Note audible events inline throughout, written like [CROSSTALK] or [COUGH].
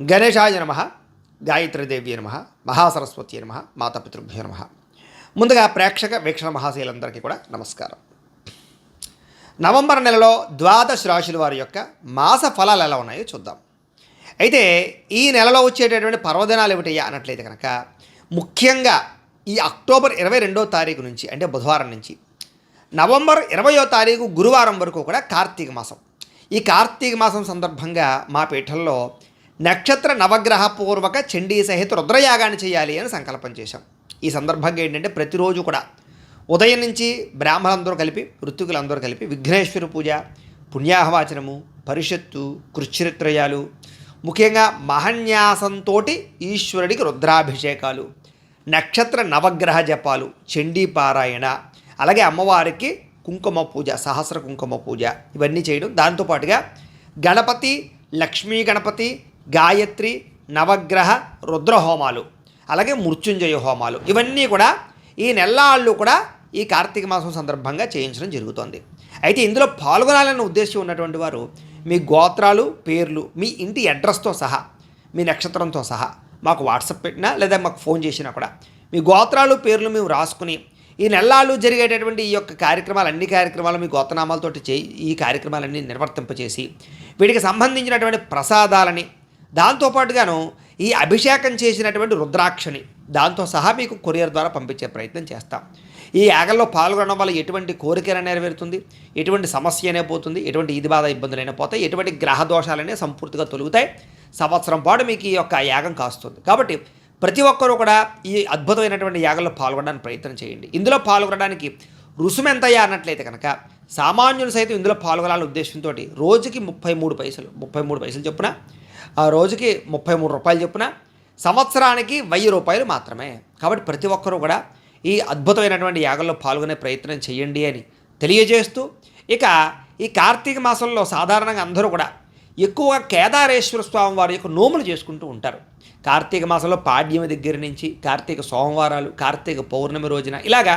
గణేశాయ నమ గాయత్రీదేవి నమ మహాసరస్వతి నమ మాతాపితృభ్య నమ. ముందుగా ప్రేక్షక వీక్షణ మహాశీలందరికీ కూడా నమస్కారం. నవంబర్ నెలలో ద్వాదశ రాశుల వారి యొక్క మాస ఫలాలు ఎలా ఉన్నాయో చూద్దాం. అయితే ఈ నెలలో వచ్చేటటువంటి పర్వదినాలు ఏమిటయ్యా అన్నట్లయితే కనుక ముఖ్యంగా ఈ అక్టోబర్ ఇరవై రెండో తారీఖు నుంచి అంటే బుధవారం నుంచి నవంబర్ ఇరవయో తారీఖు గురువారం వరకు కూడా కార్తీక మాసం. ఈ కార్తీక మాసం సందర్భంగా మా పీఠంలో నక్షత్ర నవగ్రహ పూర్వక చండీ సహిత రుద్రయాగాన్ని చేయాలి అని సంకల్పం చేశాం. ఈ సందర్భంగా ఏంటంటే ప్రతిరోజు కూడా ఉదయం నుంచి బ్రాహ్మణులందరూ కలిపి ఋతుకులందరూ కలిపి విఘ్నేశ్వర పూజ పుణ్యాహవాచనము పరిషత్తు కృచ్ఛరిత్రయాలు ముఖ్యంగా మహన్యాసంతో ఈశ్వరుడికి రుద్రాభిషేకాలు నక్షత్ర నవగ్రహ జపాలు చండీ పారాయణ అలాగే అమ్మవారికి కుంకుమ పూజ సహస్ర కుంకుమ పూజ ఇవన్నీ చేయడం. దాంతోపాటుగా గణపతి లక్ష్మీ గణపతి గాయత్రి నవగ్రహ రుద్రహోమాలు అలాగే మృత్యుంజయ హోమాలు. ఇవన్నీ కూడా ఈ నెల్లాళ్ళు కూడా ఈ కార్తీక మాసం సందర్భంగా చేయించడం జరుగుతోంది. అయితే ఇందులో పాల్గొనాలన్న ఉద్దేశం ఉన్నటువంటి వారు మీ గోత్రాలు పేర్లు మీ ఇంటి అడ్రస్తో సహా మీ నక్షత్రంతో సహా మాకు వాట్సాప్ పెట్టినా లేదా మాకు ఫోన్ చేసినా కూడా మీ గోత్రాలు పేర్లు మేము రాసుకుని ఈ నెల్లాళ్ళు జరిగేటటువంటి ఈ యొక్క కార్యక్రమాలు అన్ని కార్యక్రమాలు మీ గోత్రనామాలతోటి చేయి ఈ కార్యక్రమాలన్నీ నిర్వర్తింపచేసి వీటికి సంబంధించినటువంటి ప్రసాదాలని దాంతోపాటుగాను ఈ అభిషేకం చేసినటువంటి రుద్రాక్షని దాంతో సహా మీకు కొరియర్ ద్వారా పంపించే ప్రయత్నం చేస్తాం. ఈ యాగంలో పాల్గొనడం వల్ల ఎటువంటి కోరికైనా నెరవేరుతుంది ఎటువంటి సమస్య అయినా పోతుంది ఎటువంటి ఇది బాధ ఇబ్బందులైనా పోతాయి ఎటువంటి గ్రహ దోషాలనే సంపూర్తిగా తొలుగుతాయి. సంవత్సరం పాటు మీకు ఈ యొక్క యాగం కాస్తుంది. కాబట్టి ప్రతి ఒక్కరూ కూడా ఈ అద్భుతమైనటువంటి యాగంలో పాల్గొనడానికి ప్రయత్నం చేయండి. ఇందులో పాల్గొనడానికి రుసుము ఎంతయ్యా అన్నట్లయితే కనుక సామాన్యులు సైతం ఇందులో పాల్గొనాలనే ఉద్దేశంతో రోజుకి ముప్పై మూడు పైసలు ముప్పై మూడు పైసలు చొప్పున ఆ రోజుకి ముప్పై మూడు రూపాయలు చొప్పున సంవత్సరానికి వెయ్యి రూపాయలు మాత్రమే. కాబట్టి ప్రతి ఒక్కరూ కూడా ఈ అద్భుతమైనటువంటి యాగంలో పాల్గొనే ప్రయత్నం చేయండి అని తెలియజేస్తూ ఇక ఈ కార్తీక మాసంలో సాధారణంగా అందరూ కూడా ఎక్కువగా కేదారేశ్వర స్వామి వారి యొక్క నోములు చేసుకుంటూ ఉంటారు. కార్తీక మాసంలో పాడ్యమి దగ్గర నుంచి కార్తీక సోమవారాలు కార్తీక పౌర్ణమి రోజున ఇలాగా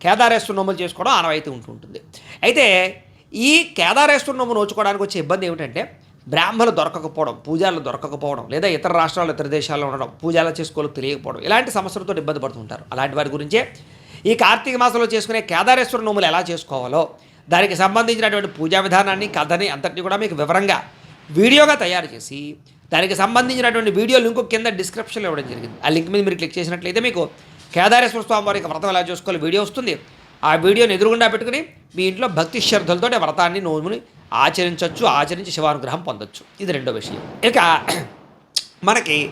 కేదారేశ్వర నోములు చేసుకోవడం ఆనవాయితీ ఉంటుంటుంది అయితే ఈ కేదారేశ్వర నోము నోచుకోవడానికి వచ్చే ఇబ్బంది ఏమిటంటే బ్రాహ్మణులు దొరకకపోవడం పూజలు దొరకకపోవడం లేదా ఇతర రాష్ట్రాలు ఇతర దేశాల్లో ఉండడం పూజలు చేసుకోవాలో తెలియకపోవడం ఇలాంటి సమస్యలతో ఇబ్బంది పడుతుంటారు. అలాంటి వారి గురించే ఈ కార్తీక మాసంలో చేసుకునే కేదారేశ్వర నోములు ఎలా చేసుకోవాలో దానికి సంబంధించినటువంటి పూజా విధానాన్ని కథని అంతటిని కూడా మీకు వివరంగా వీడియోగా తయారు చేసి దానికి సంబంధించినటువంటి వీడియో లింక్ కింద డిస్క్రిప్షన్లో ఇవ్వడం జరిగింది. ఆ లింక్ మీద మీరు క్లిక్ చేసినట్లయితే మీకు కేదారేశ్వర స్వామి వారికి వ్రతం ఎలా చేసుకోవాలి వీడియో వస్తుంది. ఆ వీడియోని ఎదురుగుండా పెట్టుకుని మీ ఇంట్లో భక్తి శ్రద్ధలతో వ్రతాన్ని నోముని ఆచరించవచ్చు ఆచరించి శివానుగ్రహం పొందొచ్చు. ఇది రెండో విషయం. ఇక [CLEARS THROAT] మనకి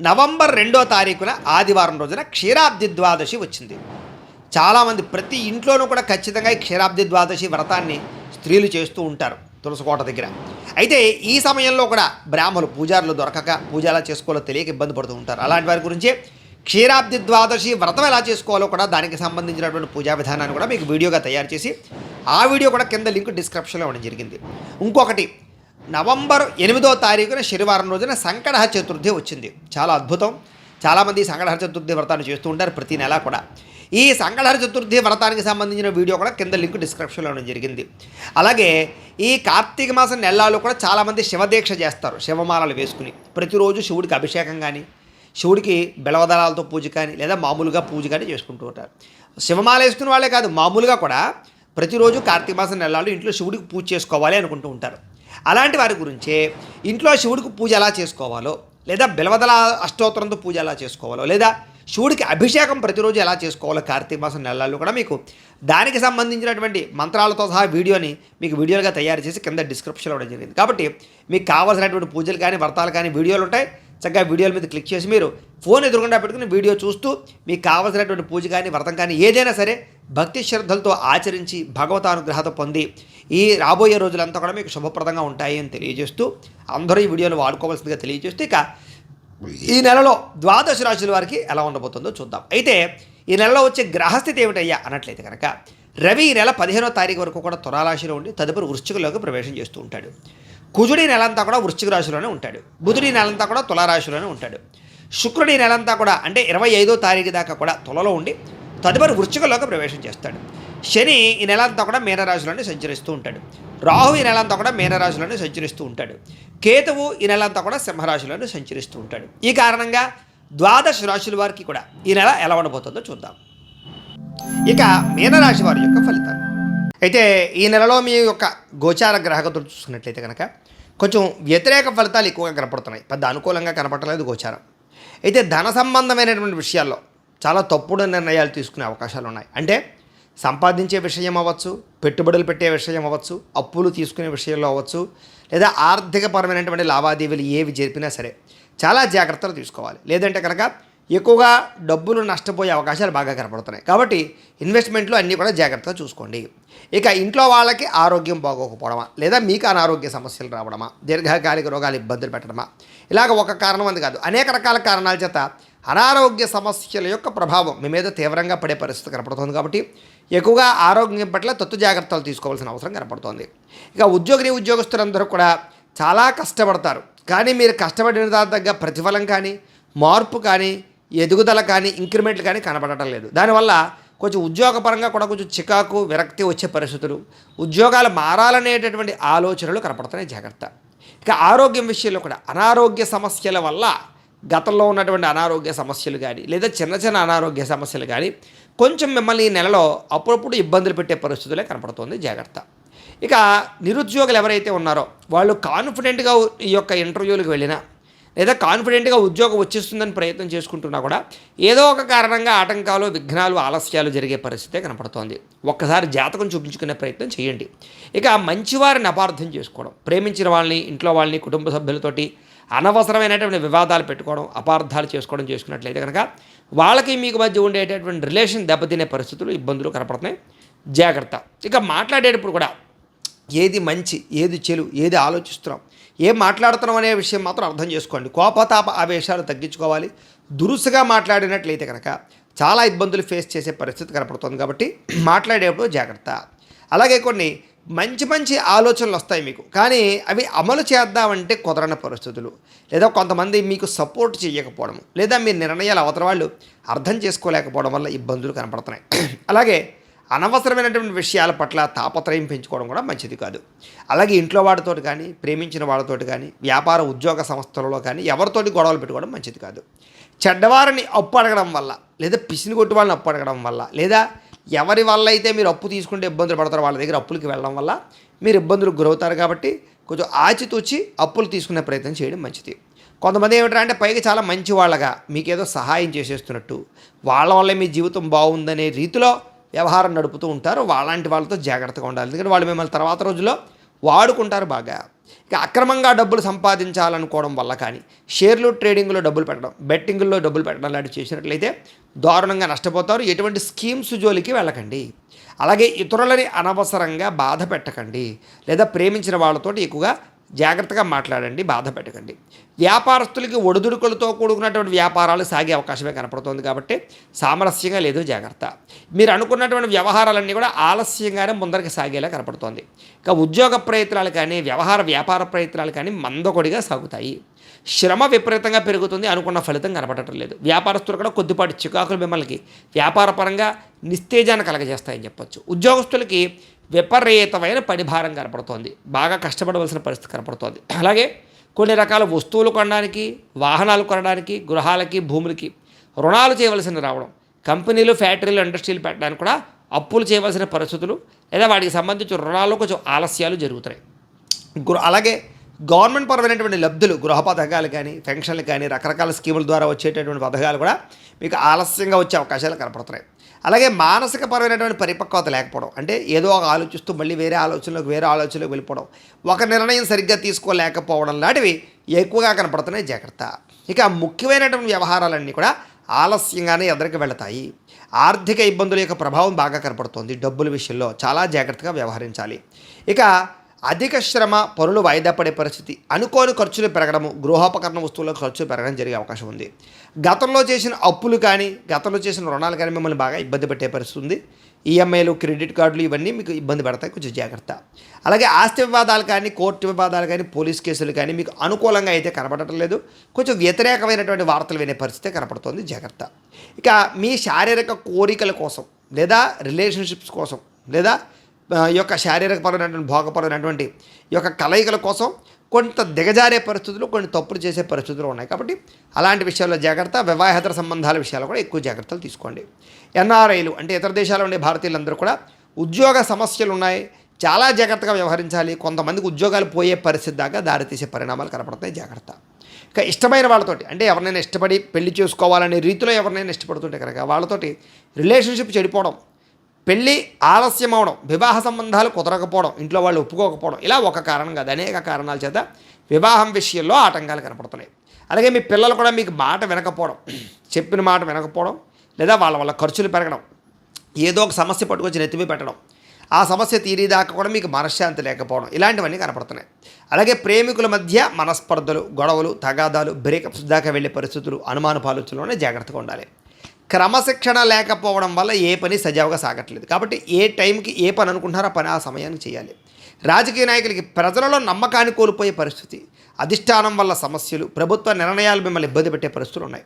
నవంబర్ రెండో తారీఖున ఆదివారం రోజున క్షీరాబ్ది ద్వాదశి వచ్చింది. చాలామంది ప్రతి ఇంట్లోనూ కూడా ఖచ్చితంగా ఈ క్షీరాబ్ది ద్వాదశి వ్రతాన్ని స్త్రీలు చేస్తూ ఉంటారు తులసికోట దగ్గర. అయితే ఈ సమయంలో కూడా బ్రాహ్మలు పూజారులు దొరకక పూజ ఎలా చేసుకోవాలో తెలియక ఇబ్బంది పడుతూ ఉంటారు. అలాంటి వారి గురించి క్షీరాబ్ది ద్వాదశి వ్రతం ఎలా చేసుకోవాలో కూడా దానికి సంబంధించినటువంటి పూజా విధానాన్ని కూడా మీకు వీడియోగా తయారు చేసి ఆ వీడియో కూడా కింద లింక్ డిస్క్రిప్షన్లో ఇవ్వడం జరిగింది. ఇంకొకటి నవంబర్ ఎనిమిదో తారీఖున శనివారం రోజున సంకటహ చతుర్థి వచ్చింది. చాలా అద్భుతం. చాలామంది సంకటహర చతుర్థి వ్రతాన్ని చేస్తూ ఉంటారు ప్రతి నెల కూడా. ఈ సంకటహర చతుర్థి వ్రతానికి సంబంధించిన వీడియో కూడా కింద లింక్ డిస్క్రిప్షన్లో ఇవ్వడం జరిగింది. అలాగే ఈ కార్తీక మాసం నెలల్లో కూడా చాలామంది శివదీక్ష చేస్తారు. శివమాలలు వేసుకుని. ప్రతిరోజు శివుడికి అభిషేకం కానీ శివుడికి బెలవదళాలతో పూజ కానీ లేదా మామూలుగా పూజ కానీ చేసుకుంటూ ఉంటారు. శివమాల వేసుకున్న వాళ్ళే కాదు మామూలుగా కూడా ప్రతిరోజు కార్తీక మాసం నెలలు ఇంట్లో శివుడికి పూజ చేసుకోవాలి అనుకుంటూ ఉంటారు. అలాంటి వారి గురించే ఇంట్లో శివుడికి పూజ ఎలా చేసుకోవాలో లేదా బిలవదల అష్టోత్తరంతో పూజ ఎలా చేసుకోవాలో లేదా శివుడికి అభిషేకం ప్రతిరోజు ఎలా చేసుకోవాలో కార్తీక మాసం నెలల్లో కూడా మీకు దానికి సంబంధించినటువంటి మంత్రాలతో సహా వీడియోని మీకు వీడియోలుగా తయారు చేసి కింద డిస్క్రిప్షన్లో ఇవ్వడం జరిగింది. కాబట్టి మీకు కావాల్సినటువంటి పూజలు కానీ వ్రతాలు కానీ వీడియోలు ఉంటాయి. చక్కగా వీడియోల మీద క్లిక్ చేసి మీరు ఫోన్ ఎదురుకుండా పెట్టుకుని వీడియో చూస్తూ మీకు కావాల్సినటువంటి పూజ కానీ వ్రతం కానీ ఏదైనా సరే భక్తి శ్రద్ధలతో ఆచరించి భగవతానుగ్రహత పొంది ఈ రాబోయే రోజులంతా కూడా మీకు శుభప్రదంగా ఉంటాయి అని తెలియజేస్తూ అందరూ ఈ వీడియోను వాడుకోవాల్సిందిగా తెలియజేస్తూ ఇక ఈ నెలలో ద్వాదశ రాశుల వారికి ఎలా ఉండబోతుందో చూద్దాం. అయితే ఈ నెలలో వచ్చే గ్రహస్థితి ఏమిటయ్యా అన్నట్లయితే కనుక రవి ఈ నెల పదిహేనో తారీఖు వరకు కూడా తులారాశిలో ఉండి తదుపరి వృశ్చికలోకి ప్రవేశం చేస్తూ ఉంటాడు. కుజుడి నెలంతా కూడా వృశ్చిక రాశిలోనే ఉంటాడు. బుధుడి నెలంతా కూడా తులారాశిలోనే ఉంటాడు. శుక్రుడి నెలంతా కూడా అంటే ఇరవై ఐదో తారీఖు దాకా కూడా తులలో ఉండి తదుపరి వృశ్చికలోకి ప్రవేశం చేస్తాడు. శని ఈ నెల అంతా కూడా మీనరాశిలోనే సంచరిస్తూ ఉంటాడు. రాహు ఈ నెల అంతా కూడా మీనరాశిలోనే సంచరిస్తూ ఉంటాడు. కేతువు ఈ నెల అంతా కూడా సింహరాశిలోనే సంచరిస్తూ ఉంటాడు. ఈ కారణంగా ద్వాదశ రాశుల వారికి కూడా ఈ నెల ఎలా ఉండబోతుందో చూద్దాం. ఇక మీనరాశి వారి యొక్క ఫలితాలు. అయితే ఈ నెలలో మీ యొక్క గోచార గ్రహగతులు చూసుకున్నట్లయితే కనుక కొంచెం వ్యతిరేక ఫలితాలు ఎక్కువగా కనపడుతున్నాయి. పెద్ద అనుకూలంగా కనపడలేదు గోచారం. అయితే ధన సంబంధమైనటువంటి విషయాల్లో చాలా తప్పుడు నిర్ణయాలు తీసుకునే అవకాశాలు ఉన్నాయి. అంటే సంపాదించే విషయం అవ్వచ్చు పెట్టుబడులు పెట్టే విషయం అవ్వచ్చు అప్పులు తీసుకునే విషయంలో అవ్వచ్చు లేదా ఆర్థికపరమైనటువంటి లావాదేవీలు ఏవి జరిపినా సరే చాలా జాగ్రత్తలు తీసుకోవాలి. లేదంటే కనుక ఎక్కువగా డబ్బులు నష్టపోయే అవకాశాలు బాగా కనపడుతున్నాయి. కాబట్టి ఇన్వెస్ట్మెంట్లు అన్నీ కూడా జాగ్రత్తగా చూసుకోండి. ఇక ఇంట్లో వాళ్ళకి ఆరోగ్యం బాగోకపోవడమా? లేదా మీకు అనారోగ్య సమస్యలు రావడమా? దీర్ఘకాలిక రోగాలు ఇబ్బందులు పెట్టడమా? ఇలాగ ఒక కారణం అది కాదు. అనేక రకాల కారణాల చేత అనారోగ్య సమస్యల యొక్క ప్రభావం మీ మీద తీవ్రంగా పడే పరిస్థితి కనపడుతుంది కాబట్టి ఎక్కువగా ఆరోగ్యం పట్ల తత్తు జాగ్రత్తలు తీసుకోవాల్సిన అవసరం కనపడుతోంది. ఇక ఉద్యోగిని ఉద్యోగస్తులందరూ కూడా చాలా కష్టపడతారు. కానీ మీరు కష్టపడిన దాని తగ్గ ప్రతిఫలం కానీ మార్పు కానీ ఎదుగుదల కానీ ఇంక్రిమెంట్లు కానీ కనపడటం లేదు. దానివల్ల కొంచెం ఉద్యోగపరంగా కూడా కొంచెం చికాకు విరక్తి వచ్చే పరిస్థితులు ఉద్యోగాలు మారాలనేటటువంటి ఆలోచనలు కనపడుతున్నాయి జాగ్రత్త. ఇక ఆరోగ్యం విషయంలో కూడా అనారోగ్య సమస్యల వల్ల గతంలో ఉన్నటువంటి అనారోగ్య సమస్యలు కానీ లేదా చిన్న చిన్న అనారోగ్య సమస్యలు కానీ కొంచెం మిమ్మల్ని ఈ నెలలో అప్పుడప్పుడు ఇబ్బందులు పెట్టే పరిస్థితులే కనపడుతుంది జాగ్రత్త. ఇక నిరుద్యోగులు ఎవరైతే ఉన్నారో వాళ్ళు కాన్ఫిడెంట్గా ఈ యొక్క ఇంటర్వ్యూలకు వెళ్ళినా లేదా కాన్ఫిడెంట్గా ఉద్యోగం వచ్చేస్తుందని ప్రయత్నం చేసుకుంటున్నా కూడా ఏదో ఒక కారణంగా ఆటంకాలు విఘ్నాలు ఆలస్యాలు జరిగే పరిస్థితే కనపడుతోంది. ఒక్కసారి జాతకం చూపించుకునే ప్రయత్నం చేయండి. ఇక మంచివారిని అపార్థం చేసుకోవడం ప్రేమించిన వాళ్ళని ఇంట్లో వాళ్ళని కుటుంబ సభ్యులతోటి అనవసరమైనటువంటి వివాదాలు పెట్టుకోవడం అపార్థాలు చేసుకోవడం చేసుకున్నట్లయితే కనుక వాళ్ళకి మీకు మధ్య ఉండేటటువంటి రిలేషన్ దెబ్బతినే పరిస్థితులు ఇబ్బందులు కనపడుతున్నాయి. జాగ్రత్త. ఇక మాట్లాడేటప్పుడు కూడా ఏది మంచి ఏది చెలు ఏది ఆలోచిస్తున్నాం ఏం మాట్లాడుతున్నాం అనే విషయం మాత్రం అర్థం చేసుకోండి. కోపతాప ఆవేశాలు తగ్గించుకోవాలి. దురుసుగా మాట్లాడినట్లయితే కనుక చాలా ఇబ్బందులు ఫేస్ చేసే పరిస్థితి కనపడుతుంది కాబట్టి [CLEARS THROAT] మాట్లాడేటప్పుడు జాగ్రత్త. అలాగే కొన్ని మంచి మంచి ఆలోచనలు వస్తాయి మీకు. కానీ అవి అమలు చేద్దామంటే కుదరని పరిస్థితులు. లేదా కొంతమంది మీకు సపోర్ట్ చేయకపోవడం లేదా మీ నిర్ణయాలు అవతల వాళ్ళు అర్థం చేసుకోలేకపోవడం వల్ల ఇబ్బందులు కనపడుతున్నాయి. [CLEARS THROAT] అలాగే అనవసరమైనటువంటి విషయాల పట్ల తాపత్రయం పెంచుకోవడం కూడా మంచిది కాదు. అలాగే ఇంట్లో వాడితోటి కానీ ప్రేమించిన వాళ్ళతోటి కానీ వ్యాపార ఉద్యోగ సంస్థలలో కానీ ఎవరితోటి గొడవలు పెట్టుకోవడం మంచిది కాదు. చెడ్డవారిని అప్పు అడగడం వల్ల లేదా పిసిని కొట్టి వాళ్ళని అప్పు అడగడం వల్ల లేదా ఎవరి వల్ల అయితే మీరు అప్పు తీసుకుంటే ఇబ్బందులు పడతారో వాళ్ళ దగ్గర అప్పులకి వెళ్ళడం వల్ల మీరు ఇబ్బందులకు గురవుతారు కాబట్టి కొంచెం ఆచితూచి అప్పులు తీసుకునే ప్రయత్నం చేయడం మంచిది. కొంతమంది ఏమిటంటే అంటే పైకి చాలా మంచి వాళ్ళగా మీకేదో సహాయం చేసేస్తున్నట్టు వాళ్ళ వల్లే మీ జీవితం బాగుందనే రీతిలో వ్యవహారం నడుపుతూ ఉంటారు. వాళ్ళంటి వాళ్ళతో జాగ్రత్తగా ఉండాలి. ఎందుకంటే వాళ్ళు మిమ్మల్ని తర్వాత రోజుల్లో వాడుకుంటారు బాగా. ఇక అక్రమంగా డబ్బులు సంపాదించాలనుకోవడం వల్ల కానీ షేర్లు ట్రేడింగ్లో డబ్బులు పెట్టడం బెట్టింగ్లో డబ్బులు పెట్టడం లాంటివి చేసినట్లయితే దారుణంగా నష్టపోతారు. ఎటువంటి స్కీమ్స్ జోలికి వెళ్ళకండి. అలాగే ఇతరులని అనవసరంగా బాధ పెట్టకండి. లేదా ప్రేమించిన వాళ్ళతోటి ఎక్కువగా జాగ్రత్తగా మాట్లాడండి బాధ పెట్టకండి. వ్యాపారస్తులకి ఒడిదుడుకులతో కూడుకున్నటువంటి వ్యాపారాలు సాగే అవకాశమే కనపడుతోంది కాబట్టి సామరస్యంగా లేదు జాగ్రత్త. మీరు అనుకున్నటువంటి వ్యవహారాలన్నీ కూడా ఆలస్యంగానే ముందరికి సాగేలా కనపడుతోంది. ఇక ఉద్యోగ ప్రయత్నాలు కానీ వ్యవహార వ్యాపార ప్రయత్నాలు కానీ మందకొడిగా సాగుతాయి. శ్రమ విపరీతంగా పెరుగుతుంది అనుకున్న ఫలితం కనపడటం లేదు. వ్యాపారస్తులు కూడా కొద్దిపాటి చికాకులు మిమ్మల్ని వ్యాపారపరంగా నిస్తేజాన్ని కలగజేస్తాయని చెప్పొచ్చు. ఉద్యోగస్తులకి విపరీతమైన పరిభారం కనపడుతోంది. బాగా కష్టపడవలసిన పరిస్థితి కనపడుతోంది. అలాగే కొన్ని రకాల వస్తువులు కొనడానికి వాహనాలు కొనడానికి గృహాలకి భూములకి రుణాలు చేయవలసిన రావడం. కంపెనీలు ఫ్యాక్టరీలు ఇండస్ట్రీలు పెట్టడానికి కూడా అప్పులు చేయవలసిన పరిస్థితులు లేదా వాటికి సంబంధించిన రుణాలు కొంచెం ఆలస్యాలు జరుగుతున్నాయి. గృహ అలాగే గవర్నమెంట్ పరమైనటువంటి లబ్ధులు గృహ పథకాలు కానీ పెన్షన్లు కానీ రకరకాల స్కీముల ద్వారా వచ్చేటటువంటి పథకాలు కూడా మీకు ఆలస్యంగా వచ్చే అవకాశాలు కనపడుతున్నాయి. అలాగే మానసిక పరమైనటువంటి పరిపక్వత లేకపోవడం. అంటే ఏదో ఒక ఆలోచిస్తూ మళ్ళీ వేరే ఆలోచనలోకి వేరే ఆలోచనలోకి వెళ్ళిపోవడం. ఒక నిర్ణయం సరిగ్గా తీసుకోలేకపోవడం లాంటివి ఎక్కువగా కనపడుతున్నాయి. జాగ్రత్త. ఇక ముఖ్యమైనటువంటి వ్యవహారాలన్నీ కూడా ఆలస్యంగానే ఎదరికి వెళతాయి. ఆర్థిక ఇబ్బందుల యొక్క ప్రభావం బాగా కనపడుతోంది. డబ్బుల విషయంలో చాలా జాగ్రత్తగా వ్యవహరించాలి. ఇక అధిక శ్రమ పనులు వాయిదా పడే పరిస్థితి అనుకోని ఖర్చులు పెరగడము గృహోపకరణ వస్తువుల ఖర్చులు పెరగడం జరిగే అవకాశం ఉంది. గతంలో చేసిన అప్పులు కానీ గతంలో చేసిన రుణాలు కానీ మిమ్మల్ని బాగా ఇబ్బంది పెట్టే పరిస్థితి ఉంది. ఈఎంఐలు క్రెడిట్ కార్డులు ఇవన్నీ మీకు ఇబ్బంది పెడతాయి. కొంచెం జాగ్రత్త. అలాగే ఆస్తి వివాదాలు కానీ కోర్టు వివాదాలు కానీ పోలీస్ కేసులు కానీ మీకు అనుకూలంగా అయితే కనపడటం లేదు. కొంచెం వ్యతిరేకమైనటువంటి వార్తలు వినే పరిస్థితి కనపడుతోంది. జాగ్రత్త. ఇక మీ శారీరక కోరికల కోసం లేదా రిలేషన్షిప్స్ కోసం లేదా ఈ యొక్క శారీరకపరమైనటువంటి భోగపరమైనటువంటి ఈ యొక్క కలయికల కోసం కొంత దిగజారే పరిస్థితులు కొన్ని తప్పులు చేసే పరిస్థితులు ఉన్నాయి. కాబట్టి అలాంటి విషయాల్లో జాగ్రత్త వివాహేతర సంబంధాల విషయాల్లో కూడా ఎక్కువ జాగ్రత్తలు తీసుకోండి. ఎన్ఆర్ఐలు అంటే ఇతర దేశాల్లో ఉండే భారతీయులందరూ కూడా ఉద్యోగ సమస్యలు ఉన్నాయి. చాలా జాగ్రత్తగా వ్యవహరించాలి. కొంతమందికి ఉద్యోగాలు పోయే పరిస్థితి దాకా దారితీసే పరిణామాలు కనపడతాయి జాగ్రత్త. ఇక ఇష్టమైన వాళ్ళతోటి అంటే ఎవరినైనా ఇష్టపడి పెళ్ళి చేసుకోవాలనే రీతిలో ఎవరినైనా ఇష్టపడుతుంటే కనుక వాళ్ళతోటి రిలేషన్షిప్ చెడిపోవడం పెళ్ళి ఆలస్యం అవడం వివాహ సంబంధాలు కుదరకపోవడం ఇంట్లో వాళ్ళు ఒప్పుకోకపోవడం ఇలా ఒక కారణం కాదు. అనేక కారణాల చేత వివాహం విషయంలో ఆటంకాలు కనపడుతున్నాయి. అలాగే మీ పిల్లలు కూడా మీకు మాట వినకపోవడం చెప్పిన మాట వినకపోవడం లేదా వాళ్ళ వల్ల ఖర్చులు పెరగడం ఏదో ఒక సమస్య పట్టుకొచ్చి నెత్తిమీ పెట్టడం ఆ సమస్య తీరేదాకా కూడా మీకు మనశ్శాంతి లేకపోవడం ఇలాంటివన్నీ కనపడుతున్నాయి. అలాగే ప్రేమికుల మధ్య మనస్పర్ధలు గొడవలు తగాదాలు బ్రేకప్స్ దాకా వెళ్ళే పరిస్థితులు అనుమాన పాలుచులోనే జాగ్రత్తగా ఉండాలి. క్రమశిక్షణ లేకపోవడం వల్ల ఏ పని సజావుగా సాగట్లేదు. కాబట్టి ఏ టైంకి ఏ పని అనుకుంటున్నారో ఆ పని ఆ సమయానికి చేయాలి. రాజకీయ నాయకులకి ప్రజలలో నమ్మకాన్ని కోల్పోయే పరిస్థితి అధిష్టానం వల్ల సమస్యలు ప్రభుత్వ నిర్ణయాలు మిమ్మల్ని ఇబ్బంది పెట్టే పరిస్థితులు ఉన్నాయి.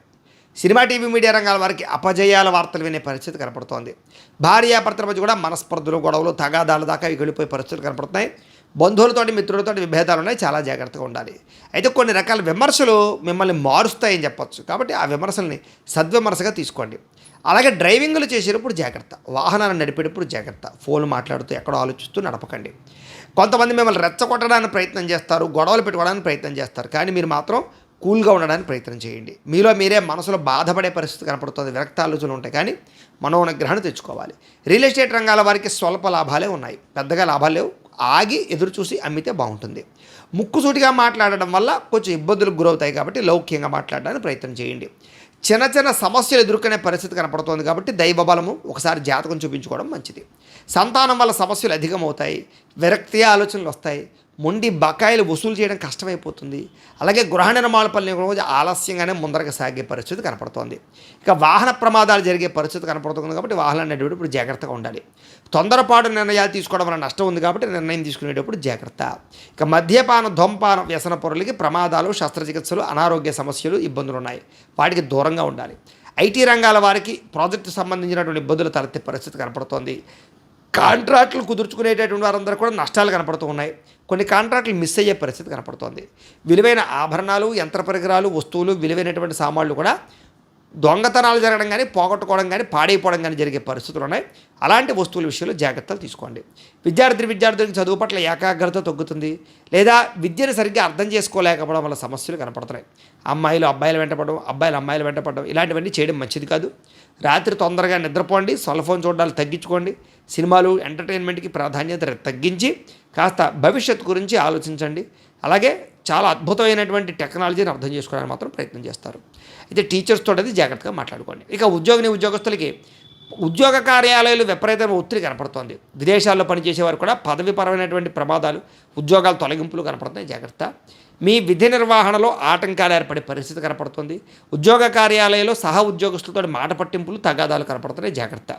సినిమా టీవీ మీడియా రంగాల వారికి అపజయాల వార్తలు వినే పరిస్థితి కనపడుతోంది. భార్యాభర్తల మధ్య కూడా మనస్పర్ధలు గొడవలు తగాదాల దాకా వెళ్ళిపోయే పరిస్థితులు కనపడుతున్నాయి. బంధువులతోటి మిత్రులతోటి విభేదాలు ఉన్నాయి. చాలా జాగ్రత్తగా ఉండాలి. అయితే కొన్ని రకాల విమర్శలు మిమ్మల్ని మారుస్తాయని చెప్పొచ్చు. కాబట్టి ఆ విమర్శల్ని సద్విమర్శగా తీసుకోండి. అలాగే డ్రైవింగ్లు చేసేటప్పుడు జాగ్రత్త. వాహనాన్ని నడిపేటప్పుడు జాగ్రత్త. ఫోన్ మాట్లాడుతూ ఎక్కడో ఆలోచిస్తూ నడపకండి. కొంతమంది మిమ్మల్ని రెచ్చగొట్టడానికి ప్రయత్నం చేస్తారు. గొడవలు పెట్టుకోవడానికి ప్రయత్నం చేస్తారు. కానీ మీరు మాత్రం కూల్గా ఉండడానికి ప్రయత్నం చేయండి. మీలో మీరే మనసులో బాధపడే పరిస్థితి కనపడుతుంది. విరక్త ఆలోచనలు ఉంటాయి. కానీ మనోనిగ్రహణ తెచ్చుకోవాలి. రియల్ ఎస్టేట్ రంగాల వారికి స్వల్ప లాభాలే ఉన్నాయి. పెద్దగా లాభాలు లేవు. ఆగి ఎదురు చూసి అమ్మితే బాగుంటుంది. ముక్కుసూటిగా మాట్లాడడం వల్ల కొంచెం ఇబ్బందులకు గురవుతాయి కాబట్టి లౌక్యంగా మాట్లాడడానికి ప్రయత్నం చేయండి. చిన్న చిన్న సమస్యలు ఎదుర్కొనే పరిస్థితి కనపడుతోంది కాబట్టి దైవ బలము ఒకసారి జాతకం చూపించుకోవడం మంచిది. సంతానం వల్ల సమస్యలు అధికమవుతాయి. విరక్తి ఆలోచనలు వస్తాయి. మొండి బకాయిలు వసూలు చేయడం కష్టమైపోతుంది. అలాగే గృహ నిర్మాణ పనులు కూడా ఆలస్యంగానే ముందరకు సాగే పరిస్థితి కనపడుతోంది. ఇక వాహన ప్రమాదాలు జరిగే పరిస్థితి కనపడుతుంది కాబట్టి వాహనాలు నడిపేటప్పుడు జాగ్రత్తగా ఉండాలి. తొందరపాటు నిర్ణయాలు తీసుకోవడం వల్ల నష్టం ఉంది కాబట్టి నిర్ణయం తీసుకునేటప్పుడు జాగ్రత్త. ఇక మద్యపాన ధూమపాన వ్యసన పొరలకి ప్రమాదాలు శస్త్రచికిత్సలు అనారోగ్య సమస్యలు ఇబ్బందులు ఉన్నాయి. వాటికి దూరంగా ఉండాలి. ఐటీ రంగాల వారికి ప్రాజెక్టు సంబంధించినటువంటి ఇబ్బందులు తలెత్తే పరిస్థితి కనపడుతోంది. కాంట్రాక్టులు కుదుర్చుకునేటటువంటి వారందరూ కూడా నష్టాలు కనపడుతూ ఉన్నాయి. కొన్ని కాంట్రాక్టులు మిస్ అయ్యే పరిస్థితి కనపడుతోంది. విలువైన ఆభరణాలు యంత్ర పరికరాలు వస్తువులు విలువైనటువంటి సామాన్లు కూడా దొంగతనాలు జరగడం కానీ పోగొట్టుకోవడం కానీ పాడైపోవడం కానీ జరిగే పరిస్థితులు ఉన్నాయి. అలాంటి వస్తువుల విషయంలో జాగ్రత్తలు తీసుకోండి. విద్యార్థి విద్యార్థులకు చదువు పట్ల ఏకాగ్రత తగ్గుతుంది లేదా విద్యను సరిగ్గా అర్థం చేసుకోలేకపోవడం వల్ల సమస్యలు కనపడుతున్నాయి. అమ్మాయిలు అబ్బాయిలు వెంటపడడం అబ్బాయిలు అమ్మాయిలు వెంటపడడం ఇలాంటివన్నీ చేయడం మంచిది కాదు. రాత్రి తొందరగా నిద్రపోండి సెల్ ఫోన్ చూడాలి తగ్గించుకోండి సినిమాలు ఎంటర్టైన్మెంట్కి ప్రాధాన్యత తగ్గించి కాస్త భవిష్యత్తు గురించి ఆలోచించండి. అలాగే చాలా అద్భుతమైనటువంటి టెక్నాలజీని అర్థం చేసుకోవడానికి మాత్రం ప్రయత్నం చేస్తారు. అయితే టీచర్స్తో అది జాగ్రత్తగా మాట్లాడుకోండి. ఇక ఉద్యోగిని ఉద్యోగస్తులకి ఉద్యోగ కార్యాలయాలు విపరీతమైన ఒత్తిడి కనపడుతోంది. విదేశాల్లో పనిచేసేవారు కూడా పదవిపరమైనటువంటి ప్రమాదాలు ఉద్యోగాల తొలగింపులు కనపడుతున్నాయి. జాగ్రత్త. మీ విధి నిర్వహణలో ఆటంకాలు ఏర్పడే పరిస్థితి కనపడుతుంది. ఉద్యోగ కార్యాలయంలో సహ ఉద్యోగస్తులతో మాట పట్టింపులు తగాదాలు కనపడుతున్నాయి. జాగ్రత్త.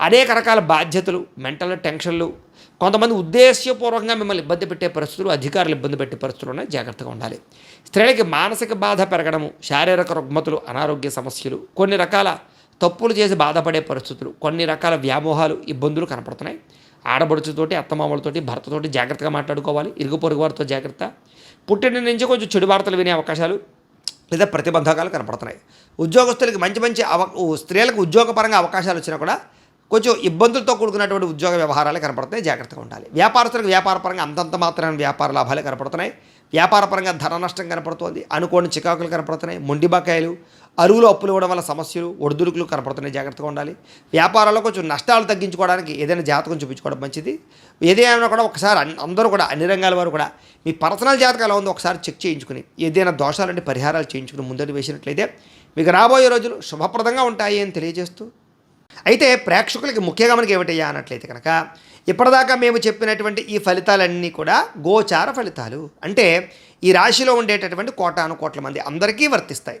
అనేక రకాల బాధ్యతలు మెంటల్ టెన్షన్లు కొంతమంది ఉద్దేశ్యపూర్వకంగా మిమ్మల్ని ఇబ్బంది పెట్టే పరిస్థితులు అధికారులు ఇబ్బంది పెట్టే పరిస్థితులు ఉన్నాయి. జాగ్రత్తగా ఉండాలి. స్త్రీలకి మానసిక బాధ పెరగడము శారీరక రుగ్మతులు అనారోగ్య సమస్యలు కొన్ని రకాల తప్పులు చేసి బాధపడే పరిస్థితులు కొన్ని రకాల వ్యామోహాలు ఇబ్బందులు కనపడుతున్నాయి. ఆడబడుచుతోటి అత్తమామలతోటి భర్తతోటి జాగ్రత్తగా మాట్లాడుకోవాలి. ఇరుగు పొరుగు వారితో జాగ్రత్త. పుట్టిన నుంచి కొంచెం చెడు వార్తలు వినే అవకాశాలు లేదా ప్రతిబంధకాలు కనపడుతున్నాయి. ఉద్యోగస్తులకి మంచి మంచి అవ స్త్రీలకు ఉద్యోగపరంగా అవకాశాలు వచ్చినా కూడా కొంచెం ఇబ్బందులతో కూడుకున్నటువంటి ఉద్యోగ వ్యవహారాలు కనపడుతున్నాయి. జాగ్రత్తగా ఉండాలి. వ్యాపారస్తులకు వ్యాపారపరంగా అంతంత మాత్రమే వ్యాపార లాభాలే కనపడుతున్నాయి. వ్యాపారపరంగా ధన నష్టం కనపడుతోంది. అనుకోని చికాకులు కనపడుతున్నాయి. మొండి బకాయిలు అరువులు అప్పులు ఇవ్వడం వల్ల సమస్యలు ఒడిదుడుకులు కనపడుతున్నాయి. జాగ్రత్తగా ఉండాలి. వ్యాపారాల్లో కొంచెం నష్టాలు తగ్గించుకోవడానికి ఏదైనా జాతకం చూపించుకోవడం మంచిది. ఏదైనా కూడా ఒకసారి అందరూ కూడా అన్ని రంగాల వారు కూడా మీ పర్సనల్ జాతకం ఎలా ఉందో ఒకసారి చెక్ చేయించుకుని ఏదైనా దోషాలంటే పరిహారాలు చేయించుకుని ముందడి వేసినట్లయితే మీకు రాబోయే రోజులు శుభప్రదంగా ఉంటాయి అని తెలియజేస్తూ. అయితే ప్రేక్షకులకి ముఖ్యంగా మనకి ఏమిటయ్యా అన్నట్లయితే కనుక ఇప్పటిదాకా మేము చెప్పినటువంటి ఈ ఫలితాలన్నీ కూడా గోచార ఫలితాలు. అంటే ఈ రాశిలో ఉండేటటువంటి కోటాను కోట్ల మంది అందరికీ వర్తిస్తాయి.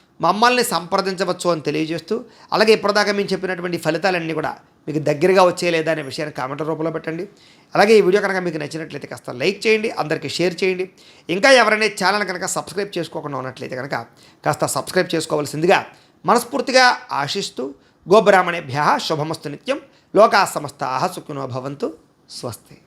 మమ్మల్ని సంప్రదించవచ్చు అని తెలియజేస్తూ అలాగే ఇప్పటిదాకా మేము చెప్పినటువంటి ఫలితాలన్నీ కూడా మీకు దగ్గరగా వచ్చే లేదా అనే విషయాన్ని కామెంట్ రూపంలో పెట్టండి. అలాగే ఈ వీడియో కనుక మీకు నచ్చినట్లయితే కాస్త లైక్ చేయండి అందరికీ షేర్ చేయండి. ఇంకా ఎవరైనా ఛానల్ కనుక సబ్స్క్రైబ్ చేసుకోకుండా ఉన్నట్లయితే కనుక కాస్త సబ్స్క్రైబ్ చేసుకోవాల్సిందిగా మనస్ఫూర్తిగా ఆశిస్తూ గోబ్రాహ్మణేభ్య శుభమస్తు నిత్యం లోకా సమస్త సుఖినో భవంతు స్వస్తి.